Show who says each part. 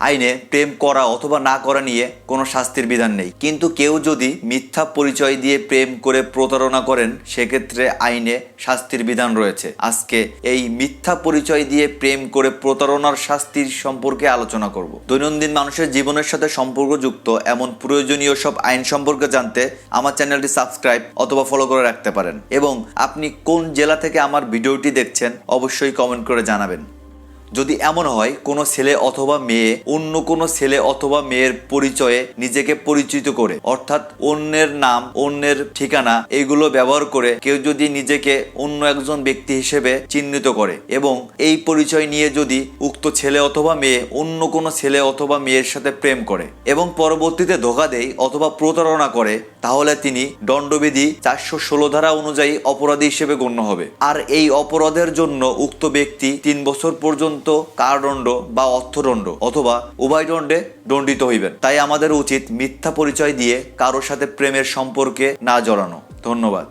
Speaker 1: আইনে প্রেম করা অথবা না করা নিয়ে কোনো শাস্তির বিধান নেই। কিন্তু কেউ যদি মিথ্যা পরিচয় দিয়ে প্রেম করে প্রতারণা করেন, সেক্ষেত্রে আইনে শাস্তির বিধান রয়েছে। আজকে এই মিথ্যা পরিচয় দিয়ে প্রেম করে প্রতারণার শাস্তির সম্পর্কে আলোচনা করব। দৈনন্দিন মানুষের জীবনের সাথে সম্পর্কযুক্ত এমন প্রয়োজনীয় সব আইন সম্পর্কে জানতে আমার চ্যানেলটি সাবস্ক্রাইব অথবা ফলো করে রাখতে পারেন। এবং আপনি কোন জেলা থেকে আমার ভিডিওটি দেখছেন, অবশ্যই কমেন্ট করে জানাবেন। যদি এমন হয়, কোনো ছেলে অথবা মেয়ে অন্য কোনো ছেলে অথবা মেয়ের পরিচয়ে নিজেকে পরিচিত করে, অর্থাৎ অন্যের নাম, অন্যের ঠিকানা এগুলো ব্যবহার করে কেউ যদি নিজেকে অন্য একজন ব্যক্তি হিসেবে চিহ্নিত করে এবং এই পরিচয় নিয়ে যদি উক্ত ছেলে অথবা মেয়ে অন্য কোনো ছেলে অথবা মেয়ের সাথে প্রেম করে এবং পরবর্তীতে ধোকা দেয় অথবা প্রতারণা করে, তাহলে তিনি দণ্ডবিধি চারশো ষোলো ধারা অনুযায়ী অপরাধী হিসেবে গণ্য হবে। আর এই অপরাধের জন্য উক্ত ব্যক্তি তিন বছর পর্যন্ত কারাদণ্ড বা অর্থদণ্ড অথবা উভয় দণ্ডে দণ্ডিত হইবেন। তাই আমাদের উচিত মিথ্যা পরিচয় দিয়ে কারোর সাথে প্রেমের সম্পর্কে না জড়ানো। ধন্যবাদ।